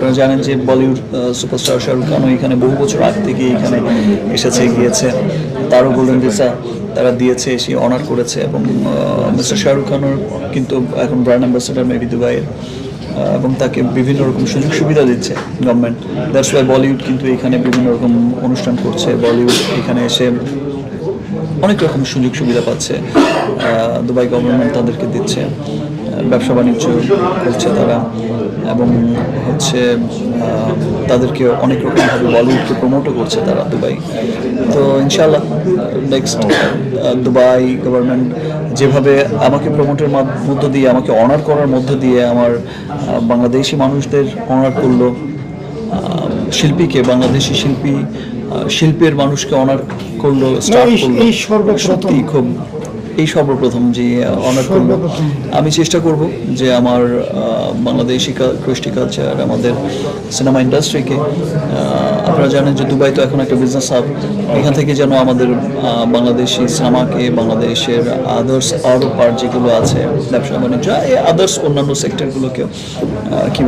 আপনারা জানেন যে বলিউড সুপারস্টার শাহরুখ খানও এখানে বহু বছর আগ থেকে এখানে এসেছে, গিয়েছে। তারও গোল্ডেন ভিসা তারা দিয়েছে, এসে অনার করেছে এবং মিস্টার শাহরুখ খানও কিন্তু এখন ব্র্যান্ড অ্যাম্বাসেডার মেবি দুবাইয়ের এবং তাকে বিভিন্ন রকম সুযোগ সুবিধা দিচ্ছে গভর্নমেন্ট দ্যাটস ওয়াই বলিউড কিন্তু এখানে বিভিন্ন রকম অনুষ্ঠান করছে। বলিউড এখানে এসে অনেক রকম সুযোগ সুবিধা পাচ্ছে দুবাই গভর্নমেন্ট তাদেরকে দিচ্ছে। ব্যবসা বাণিজ্য করছে তারা এবং হচ্ছে তাদেরকে অনেক রকমভাবে বলিউডকে প্রমোটও করছে তারা দুবাই তো ইনশাল্লাহ নেক্সট দুবাই গভর্নমেন্ট যেভাবে আমাকে প্রমোটের মধ্য দিয়ে আমাকে অনার করার মধ্য দিয়ে আমার বাংলাদেশি মানুষদের অনার করল শিল্পীকে বাংলাদেশি শিল্পী শিল্পের মানুষকে অনার করল স্টার্ট করল। সত্যি খুব এই সর্বপ্রথম যে অনার করল আমি চেষ্টা করব যে আমার বাংলাদেশি কৃষ্টি কালচার আমাদের সিনেমা ইন্ডাস্ট্রিকে আপনারা জানেন যে দুবাই তো এখন একটা বিজনেস হাব এখান থেকে যেন আমাদের বাংলাদেশি সিনেমাকে বাংলাদেশের আদার্স আরও পার্ট যেগুলো আছে ব্যবসা বাণিজ্য আদার্স অন্যান্য সেক্টরগুলোকেও কি